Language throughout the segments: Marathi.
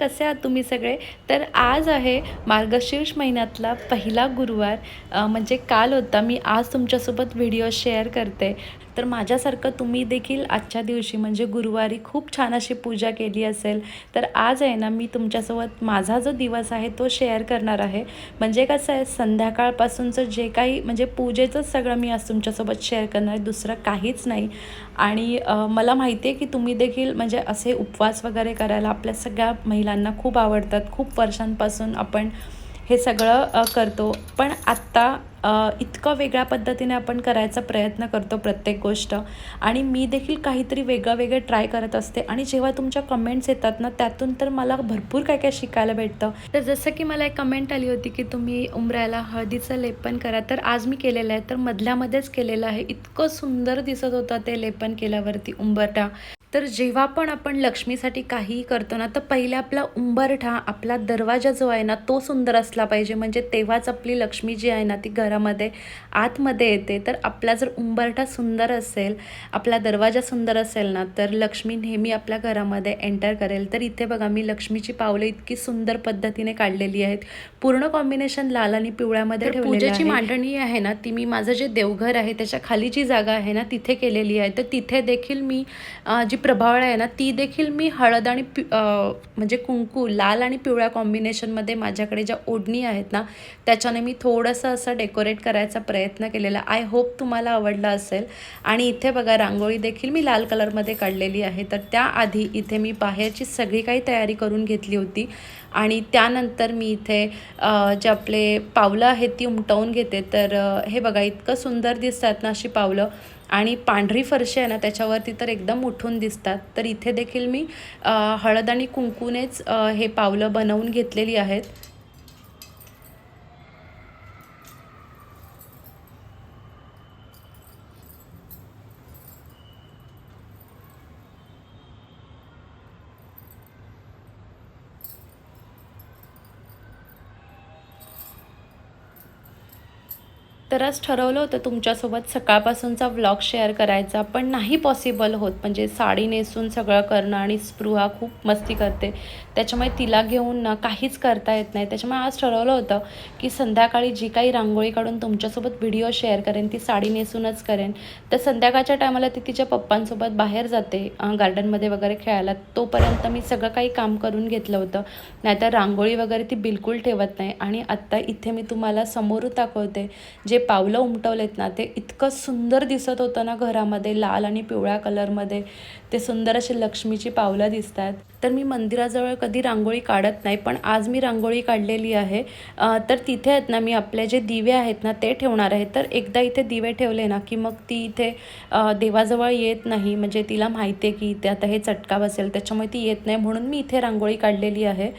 कसे आहात तुम्ही सगळे? तर आज आहे मार्गशीर्ष महिन्यातला पहिला गुरुवार. म्हणजे काल होता. मी आज तुमच्यासोबत व्हिडिओ शेअर करते. तर माझ्यासारखं तुम्ही देखील आजच्या दिवशी म्हणजे गुरुवारी खूप छान अशी पूजा केली असेल तर आज आहे ना मी तुमच्यासोबत माझा जो दिवस आहे तो शेअर करणार आहे. म्हणजे कसं आहे संध्याकाळपासूनचं जे काही म्हणजे पूजेचंच सगळं मी आज तुमच्यासोबत शेअर करणार आहे दुसरं काहीच नाही. आणि मला माहिती आहे की तुम्ही देखील म्हणजे असे उपवास वगैरे करायला आपल्या सगळ्या महिलांना खूप आवडतात. खूप वर्षांपासून आपण हे सगळं करतो. पण आत्ता इतकं वेगळ्या पद्धतीने आपण करायचा प्रयत्न करतो प्रत्येक गोष्ट. आणि मी देखील काहीतरी वेगळं वेगळं ट्राय करत असते. आणि जेव्हा तुमच्या कमेंट्स येतात ना त्यातून तर मला भरपूर काय काय शिकायला भेटतं. तर जसं की मला एक कमेंट आली होती की तुम्ही उमऱ्याला हळदीचं लेपन करा. तर आज मी केलेलं आहे. तर मधल्यामध्येच केलेलं आहे. इतकं सुंदर दिसत होतं ते लेपन केल्यावरती उंबरटा तर जेव्हा पण आपण लक्ष्मीसाठी काहीही करतो ना तर पहिले आपला उंबरठा आपला दरवाजा जो आहे ना तो सुंदर असला पाहिजे. म्हणजे तेव्हाच आपली लक्ष्मी जी आहे ना ती घरामध्ये आतमध्ये येते. तर आपला जर उंबरठा सुंदर असेल आपला दरवाजा सुंदर असेल ना तर लक्ष्मी नेहमी आपल्या घरामध्ये एंटर करेल. तर इथे बघा मी लक्ष्मीची पावलं इतकी सुंदर पद्धतीने काढलेली आहेत. पूर्ण कॉम्बिनेशन लाल आणि पिवळ्यामध्ये पूजेची. मांडणी आहे ना ती मी माझं जे देवघर आहे त्याच्याखाली जी जागा आहे ना तिथे केलेली आहे. तर तिथे देखील मी जी प्रभावळ आहे ना ती देखील मी हळद आणि पि म्हणजे कुंकू लाल आणि पिवळ्या कॉम्बिनेशनमध्ये माझ्याकडे ज्या ओढणी आहेत ना त्याच्याने मी थोडंसं असं डेकोरेट करायचा प्रयत्न केलेला. आय होप तुम्हाला आवडला असेल. आणि इथे बघा रांगोळी देखील मी लाल कलरमध्ये काढलेली आहे. तर त्याआधी इथे मी बाहेरची सगळी काही तयारी करून घेतली होती. आणि त्यानंतर मी इथे जे आपले पावलं आहेत ती उमटवून घेते. तर हे बघा इतकं सुंदर दिसतात ना अशी पावलं. आणि पांढरी फरशी आहे ना त्याच्यावरती तर एकदम उठून दिसतात. तर इथे देखील मी हळद आणि कुंकूनेच हे पावलं बनवून घेतलेली आहेत. तर आज ठरवलं होतं तुमच्यासोबत सकाळपासूनचा व्लॉग शेअर करायचा पण नाही पॉसिबल होत. म्हणजे साडी नेसून सगळं करणं आणि स्पृहा खूप मस्ती करते. त्याच्यामुळे तिला घेऊन ना काहीच करता येत नाही. त्याच्यामुळे आज ठरवलं होतं की संध्याकाळी जी काही रांगोळी काढून तुमच्यासोबत व्हिडिओ शेअर करेन ती साडी नेसूनच करेन. तर संध्याकाळच्या टायमाला ती तिच्या पप्पांसोबत बाहेर जाते गार्डनमध्ये वगैरे खेळायला. तोपर्यंत मी सगळं काही काम करून घेतलं होतं. नाहीतर रांगोळी वगैरे ती बिलकुल ठेवत नाही. आणि आत्ता इथे मी तुम्हाला समोरून दाखवते जे पावलं उमटवलेत ना ते इतकं सुंदर दिसत होतं ना घरामध्ये लाल आणि पिवळ्या कलरमध्ये. ते सुंदर असे लक्ष्मीची पावलं दिसत आहेत तर मी मंदिराजवळ कधी रांगोळी काढत नाही पण आज मी रांगोळी काढलेली आहे. तर तिथे आहेत ना मी आपले जे दिवे आहेत ना ते ठेवणार आहे. तर एकदा इथे दिवे ठेवले ना की मग ती इथे देवाजवळ येत नाही. म्हणजे तिला माहिती आहे की इथे आता हे चटका बसेल त्याच्यामुळे ती येत नाही म्हणून मी इथे रांगोळी काढलेली आहे.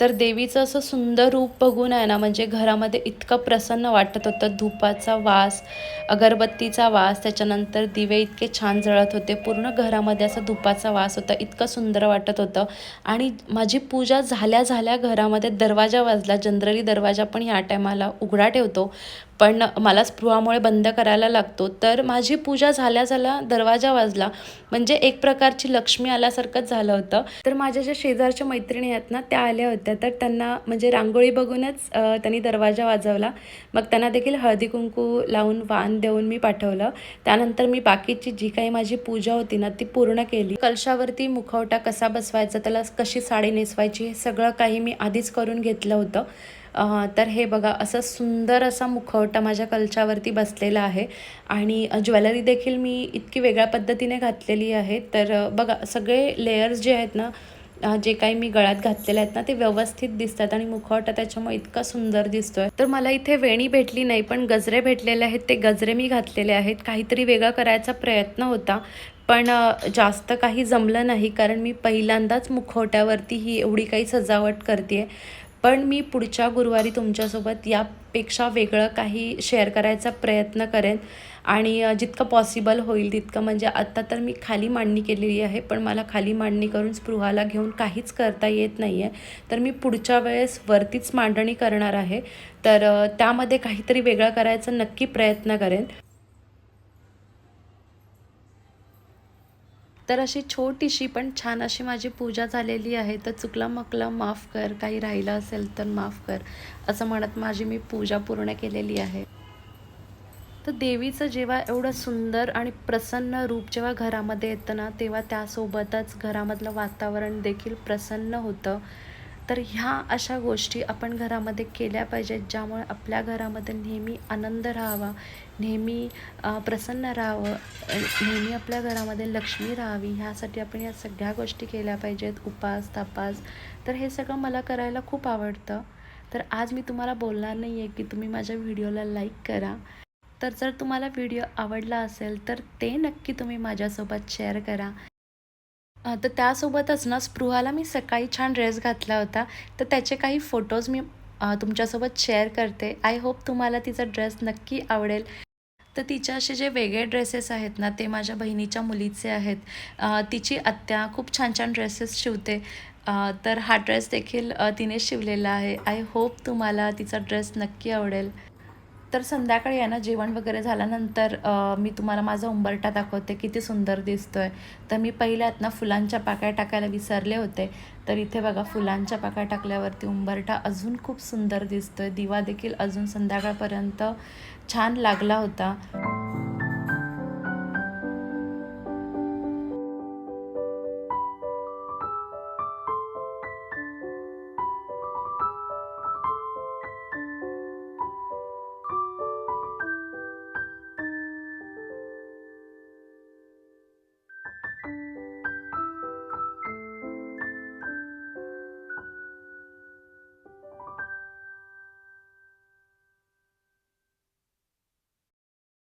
तर देवीचं असं सुंदर रूप बघून आहे ना म्हणजे घरामध्ये इतकं प्रसन्न वाटत होतं. धुपाचा वास अगरबत्तीचा वास त्याच्यानंतर दिवे इतके छान जळत होते. पूर्ण घरामध्ये असा धुपाचा वास होता इतकं सुंदर वाटत होतं. आणि माझी पूजा झाल्या झाल्या घरामध्ये दरवाजा वाजला. जनरली दरवाजा पण या टायमाला उघडा ठेवतो. पण मला स्पृहामुळे बंद करायला लागतो. तर माझी पूजा झाल्या झाला दरवाजा वाजला. म्हणजे एक प्रकारची लक्ष्मी आल्यासारखंच झालं होतं. तर माझ्या ज्या शेजारच्या मैत्रिणी आहेत ना त्या आल्या होत्या. तर त्यांना म्हणजे रांगोळी बघूनच त्यांनी दरवाजा वाजवला. मग त्यांना देखील हळदी कुंकू लावून वाण देऊन मी पाठवलं. त्यानंतर मी बाकीची जी काही माझी पूजा होती ना ती पूर्ण केली. कलशावरती मुखवटा कसा बसवायचा त्याला कशी साडी नेसवायची हे सगळं काही मी आधीच करून घेतलं होतं. तर हे बघा असं सुंदर असा मुखवटा माझ्या कलशावरती बसलेला आहे. आणि ज्वेलरी देखील मी इतकी वेगळ्या पद्धतीने घातलेली आहे. तर बघा सगळे लेयर्स जे आहेत ना जे काही मी गळ्यात घातलेले आहेत ना ते व्यवस्थित दिसतात आणि मुखवटा त्याच्यामुळे इतका सुंदर दिसतोय. तर मला इथे वेणी भेटली नाही पण गजरे भेटलेले आहेत. ते गजरे मी घातलेले आहेत. काहीतरी वेगळं करायचा प्रयत्न होता पण जास्त काही जमलं नाही कारण मी पहिल्यांदाच मुखवट्यावरती ही एवढी काही सजावट करते पण मी पुढच्या गुरुवारी तुमच्यासोबत यापेक्षा वेगळं काही शेअर करायचा प्रयत्न करेन. आणि जितकं पॉसिबल होईल तितकं म्हणजे आत्ता तर मी खाली मांडणी केलेली आहे पण मला खाली मांडणी करून स्पृहाला घेऊन काहीच करता येत नाही आहे तर मी पुढच्या वेळेस वरतीच मांडणी करणार आहे. तर त्यामध्ये काहीतरी वेगळं करायचा नक्की प्रयत्न करेन. तर अशी छोटीशी पण छान अशी माझी पूजा झालेली आहे. तर चुकला मकला माफ कर काही राहिलं असेल तर माफ कर असं म्हणत माझी मी पूजा पूर्ण केलेली आहे. तर देवीचं जेव्हा एवढं सुंदर आणि प्रसन्न रूप जेव्हा घरामध्ये येतं ना तेव्हा त्यासोबतच घरामधलं वातावरण देखील प्रसन्न होतं. तर ह्या अशा गोष्टी आपण घरामध्ये केल्या पाहिजेत ज्यामुळे आपल्या घरामध्ये नेहमी आनंद राहावा नेहमी प्रसन्न राहावं नेहमी आपल्या घरामध्ये लक्ष्मी राहावी. ह्यासाठी आपण या सगळ्या गोष्टी केल्या पाहिजेत उपास तापास. तर हे सगळं मला करायला खूप आवडतं. तर आज मी तुम्हाला बोलणार नाही आहे की तुम्ही माझ्या व्हिडिओला लाईक करा. तर जर तुम्हाला व्हिडिओ आवडला असेल तर ते नक्की तुम्ही माझ्यासोबत शेअर करा. तर त्यासोबतच ना स्पृहाला मी सकाळी छान ड्रेस घातला होता. तर त्याचे काही फोटोज मी तुमच्यासोबत शेअर करते. आय होप तुम्हाला तिचा ड्रेस नक्की आवडेल. तर तिचे असे जे वेगळे ड्रेसेस आहेत ना ते माझ्या बहिणीच्या मुलीचे आहेत. तिची आत्या खूप छान छान ड्रेसेस शिवते. तर हा ड्रेस देखील तिने शिवलेला आहे. आय होप तुम्हाला तिचा ड्रेस नक्की आवडेल. तर संध्याकाळी आहे ना जेवण वगैरे झाल्यानंतर मी तुम्हाला माझा उंबरठा दाखवते किती सुंदर दिसतोय. तर मी पहिल्यात ना फुलांच्या पाकळ्या टाकायला विसरले होते. तर इथे बघा फुलांच्या पाकळ्या टाकल्यावरती उंबरठा अजून खूप सुंदर दिसतोय. दिवा देखील अजून संध्याकाळपर्यंत छान लागला होता.